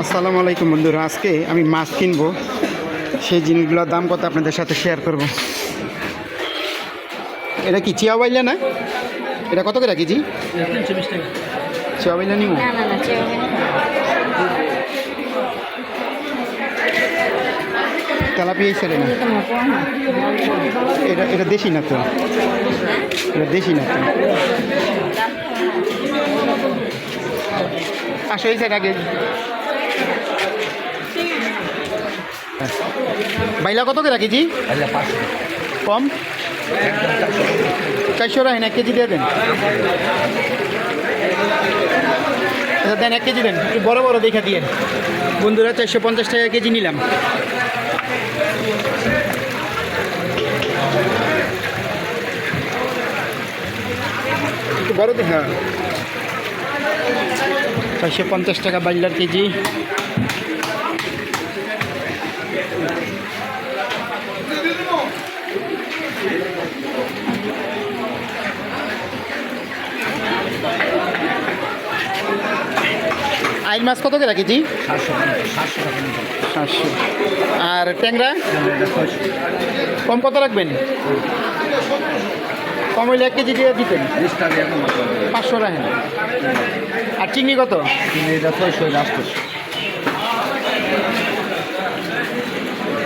আসসালামু আলাইকুম বন্ধুরা আজকে আমি মাছ কিনবো। সেই জিনিসগুলোর দাম কত আপনাদের সাথে শেয়ার করব। এটা কি চিয়া বাইলা না? এটা কত করে কেজি? চিয়া বাইলা নিব? তেলাপিয়া এটা না এটা এটা দেশি না তো? এটা দেশি না তো? আসো এই সাইড আগে। বাইলা কত করে কেজি কম? চারশো রাখেন এক কেজি দিয়ে দেন। আচ্ছা দেন এক কেজি দেন একটু বড় বড় দেখা দিয়ে। বন্ধুরা চারশো পঞ্চাশ টাকা কেজি নিলাম। একটু বড় দেখা। চারশো পঞ্চাশ টাকা বাইলার কেজি। মাছ কত করে কেজি? সাতশো আর ট্যাংরা? কম কত রাখবেন? কম হইলে এক কেজি দিয়ে দিতেন। পাঁচশো রাখেন। আর চিংড়ি কত?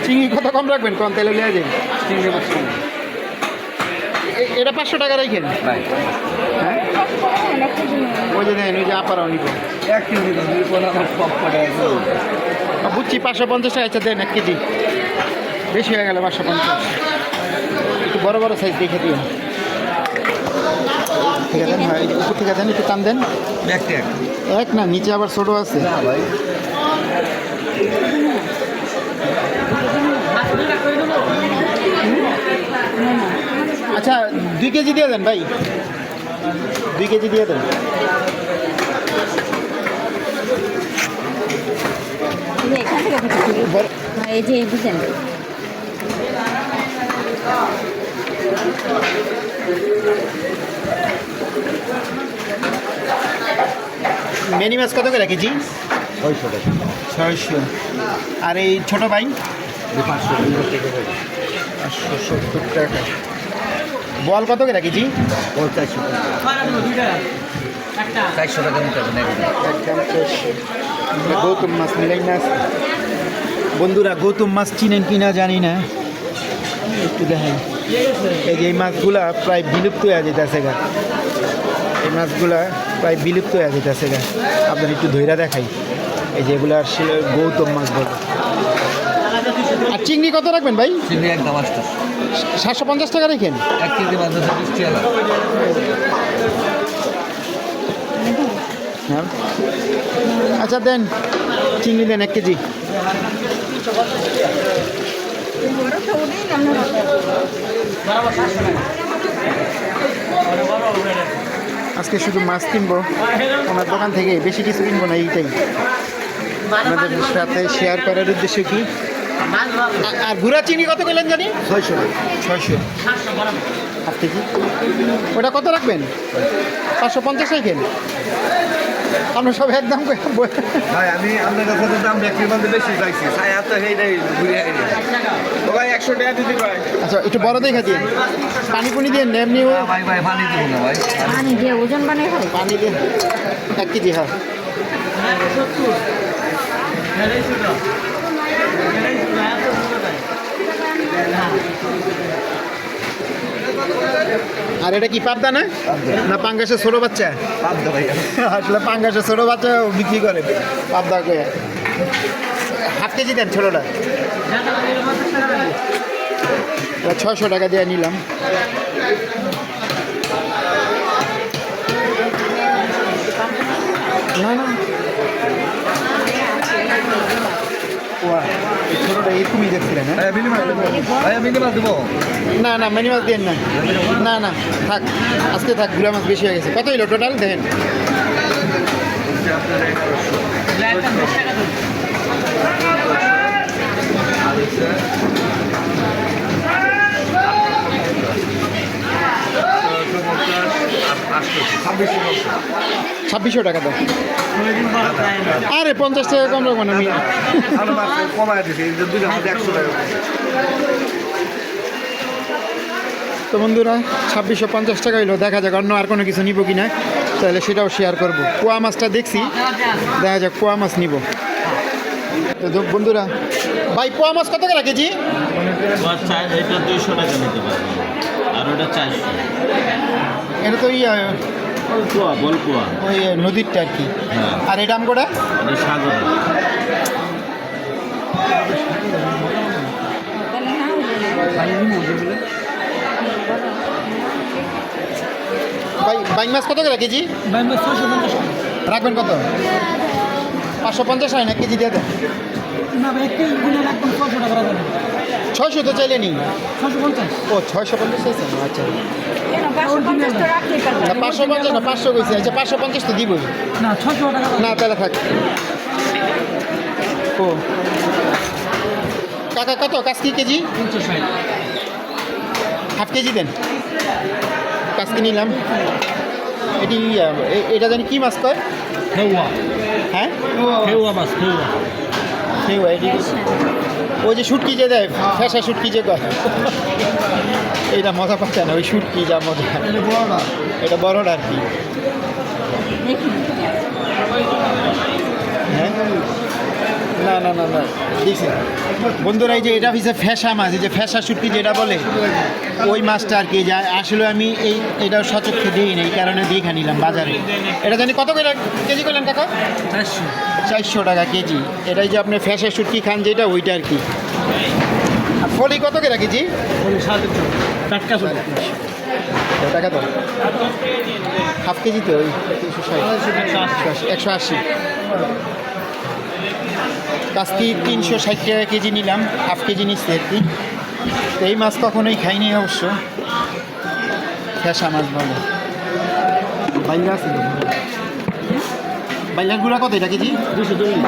চিংড়ি কত কম রাখবেন? কম তেলে লিয়ে চিংড়ি এ- এটা পাঁচশো টাকা রাখেন হ্যাঁ? ওই যে দেন ওই যে আপারাও নিব এক কেজি বুঝছি পাঁচশো পঞ্চাশ টাকা আচ্ছা দেন এক কেজি। বেশি হয়ে গেল পাঁচশো পঞ্চাশ। একটু বড় বড় সাইজ দেখে দিন ঠিক আছে ভাই উপর থেকে দেন একটু টান দেন। এক না নিচে আবার ছোটো আছে। ভাই। আচ্ছা দুই কেজি দিয়ে দেন ভাই। দুই কেজি দিয়ে দেন। এই যে এখান থেকে দেখেছি বড়- এই যে বুঝছেন মেনি মাছ কত করে কেজি? ছয়শো টাকা। ছয়শো। আর এই ছোটো ভাই? পাঁচশো পাঁচশো সত্তর টাকা। বল কত করে কেজি পঞ্চাশশো চারশো টাকা গৌতম মাছ মিলাই না বন্ধুরা গৌতম মাছ চিনেন কি না জানি না। একটু দেখেন এই যে এই মাছগুলা প্রায় বিলুপ্ত হয়ে যেতেছে গা। এই মাছগুলা প্রায় বিলুপ্ত হয়ে যেতেছে গা। আপনার একটু ধৈরা দেখাই। এই যে এগুলো আসলে গৌতম মাছ বলে। চিংড়ি কত রাখবেন ভাই? চিংড়ি একদম আটশোশো সাতশো পঞ্চাশ টাকা রেখেন। এক কেজি মাছ হ্যাঁ। আচ্ছা দেন। চিংড়ি দেন এক কেজি। আজকে শুধু মাছ কিনবো। ওনার দোকান থেকে বেশি কিছু কিনবো না এইটাই। আপনাদের সাথে শেয়ার করার উদ্দেশ্য কি? আর ঘুরা চিনি কত করলেন জানি? ছয়শো ছয়শো। হাফ কেজি ওটা কত রাখবেন? পাঁচশো পঞ্চাশ রাখেন আমরা সব একদম ভাই আমি আপনার কাছে তো দাম বিক্রি বেশি চাইছি সাই হাত সেইটাই ঘুরে ভাই একশো টাকা দিতে ভাই আচ্ছা একটু বড় দেখে দিন। পানি পুনি দিয়ে এমনি ও। ভাই ভাই পানি দিব না ভাই। পানি দিয়ে ওজন বানিয়ে পানি দিয়ে। এক কেজি হ্যাঁ। আর এটা কি পাবদা না? না পাঙ্গাসের ছোটো বাচ্চা? পাবদা ভাই আসলে পাঙ্গাসের ছোটো বাচ্চা বিক্রি করে। পাবদা করে হাফ কেজি দেন ছোটোটা। ছশো টাকা দিয়ে নিলাম। না না। এরকমই দেখছিলেন হ্যাঁ মিনি মিনি না না মিনি মাছ দেন না না না থাক আজকে থাক গুড়া মাছ বেশি হয়ে গেছে কত হইল টোটাল দেখেন ছাব্বিশশো ছাব্বিশশো টাকা দাও আরে পঞ্চাশ টাকা কম রাখব না আমি। তো বন্ধুরা ছাব্বিশশো পঞ্চাশ টাকা হইল দেখা যাক অন্য আর কোনো কিছু নিব কি না তাহলে সেটাও শেয়ার করব। কুয়া মাছটা দেখছি দেখা যাক কুয়া মাছ নিব। তো বন্ধুরা ভাই কুয়া মাছ কত করে কেজি? এটা দুইশো টাকা নিতে পারবে। আর ওটা চারশো। এটা তো ইয়া কুয়া বলকুয়া। ওই নদীরটা আর কি। হ্যাঁ। আর এটা আমগোটা এটা সাগর। তাহলে না হইলে বাইং মাছ কত করে কেজি? রাখবেন কত? পাঁচশো পঞ্চাশ হয় না কেজি দিয়ে দেন। ছয়শো তো চাইলে নি ও ছয়শো পঞ্চাশ চাইছেন আচ্ছা। কেন, 550 তো রাখতেই পারবে। না পাঁচশো পঞ্চাশ না পাঁচশো কইছে। আচ্ছা পাঁচশো পঞ্চাশ তো দিবই। না তাহলে থাক। ও। কাকা কত? কাজকি কেজি? হাফ কেজি দেন। কাজকি নিলাম? এটি এটা জানি কি মাছ কয়? হ্যাঁ? কেউ এটি ওই যে শুটকি যে দেয় ফেসা শুটকি যে করে এইটা মজা পাচ্ছে না ওই শুটকি যা মজা। এটা বড়টা আর কি। দেখি। হ্যাঁ? না না না না। দিছে। বন্ধুরা এই যে এটা হচ্ছে ফ্যাসা মাছ এই যে ফ্যাসা শুটকি যেটা বলে ওই মাছটা আর কি যা আসলে আমি এই এটা সচক্ষে দিই না এই কারণে দেখে নিলাম বাজারে। এটা জানি কত করে কেজি করলেন কাকা? চারশো। চারশো টাকা কেজি। এটাই যে আপনি ফ্যাসা শুটকি খান যেটা ওইটা আর কি। আর ফলি কত করে কেজি? টাকা তো হাফ কেজি তো ওই একশো আশি। কাজকি তিনশো ষাট টাকা কেজি নিলাম হাফ কেজি নিচ্ছে আর কি। তো এই মাছ কখনোই খাইনি অবশ্য। ফ্যাসা মাছ ভালো বাইলা আছে বাইলার গুঁড়া কত এটা কেজি? দুশো চল্লিশ।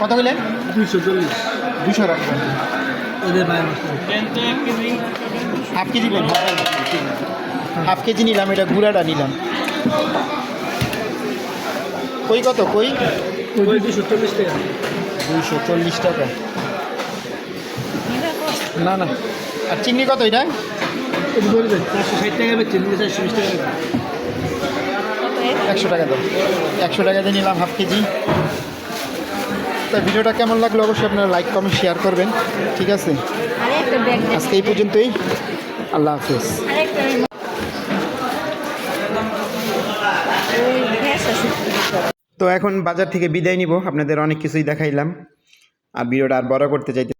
কত গেলে দুশো চল্লিশ। দুশো রাখবেন হাফ কেজি নেন হাফ কেজি নিলাম এটা গুঁড়াটা নিলাম। কই কত? কই? দুইশো চল্লিশ টাকা। না না। আর চিংড়ি কত এটা? একশো টাকা দাও একশো টাকা দিয়ে নিলাম হাফ কেজি। তা ভিডিওটা কেমন লাগল অবশ্যই আপনারা লাইক কমেন্ট শেয়ার করবেন। ঠিক আছে। আজকে এই পর্যন্তই। আল্লাহ হাফেজ আরে একটা ওই গ্যাস আছে। তো এখন বাজার থেকে বিদায় নিব। আপনাদের অনেক কিছুই দেখাইলাম। আর ভিডিওটা আর বড় করতে চাইতে